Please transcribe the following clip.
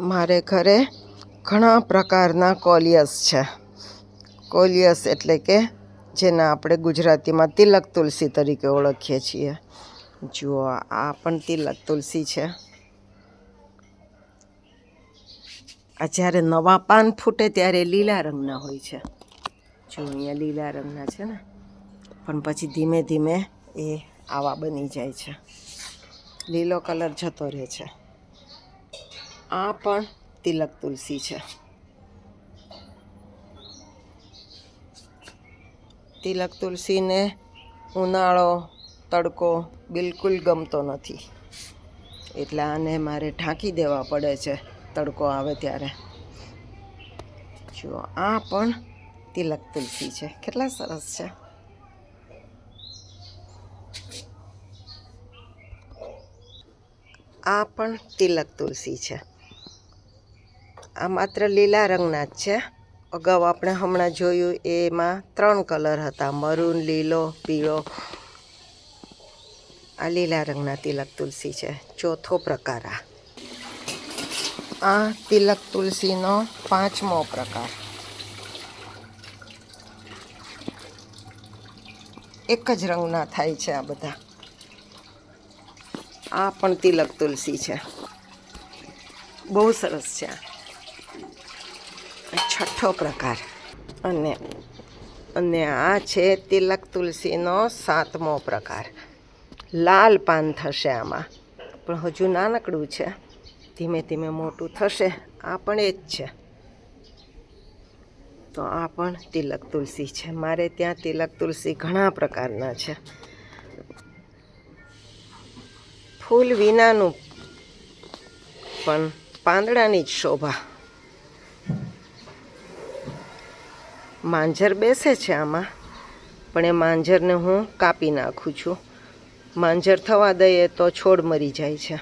મારે ઘરે ઘણા પ્રકારના કોલિયસ છે. કોલિયસ એટલે કે જેને આપણે ગુજરાતીમાં તિલક તુલસી તરીકે ઓળખીએ છીએ. જુઓ, આ પણ તિલક તુલસી છે. આ જ્યારે નવા પાન ફૂટે ત્યારે લીલા રંગના હોય છે. જો અહીંયા લીલા રંગના છે ને. પણ પછી ધીમે ધીમે એ આવા બની જાય છે. લીલો કલર જતો રહે છે. આ પણ તિલક તુલસી છે. તિલક તુલસીને ઉનાળો, તડકો બિલકુલ ગમતો નથી. એટલે આને મારે ઢાંકી દેવા પડે છે, તડકો આવે ત્યારે. જુઓ, આ પણ તિલક તુલસી છે. કેટલા સરસ છે. આ પણ તિલક તુલસી છે. આ માત્ર લીલા રંગના જ છે. અગાઉ આપણે હમણાં જોયું એમાં ત્રણ કલર હતા. મરૂન, લીલો, પીળો. આ લીલા રંગના તિલક તુલસી છે. ચોથો પ્રકાર આ. આ તિલક તુલસીનો પાંચમો પ્રકાર. એક જ રંગના થાય છે આ બધા. આ પણ તિલક તુલસી છે. બહુ સરસ છે આ. છઠ્ઠો પ્રકાર. અને અને આ છે તિલક તુલસીનો સાતમો પ્રકાર. લાલ પાન થશે આમાં. પણ હજુ નાનકડું છે. ધીમે ધીમે મોટું થશે. આ પણ એ જ છે. તો આ પણ તિલક તુલસી છે. મારે ત્યાં તિલક તુલસી ઘણા પ્રકારના છે. ફૂલ વિનાનું પણ પાંદડાની જ શોભા. માંજર બેસે છે આમાં. પણ એ માંજરને હું કાપી નાખું છું. માંજર થવા દઈએ તો છોડ મરી જાય છે.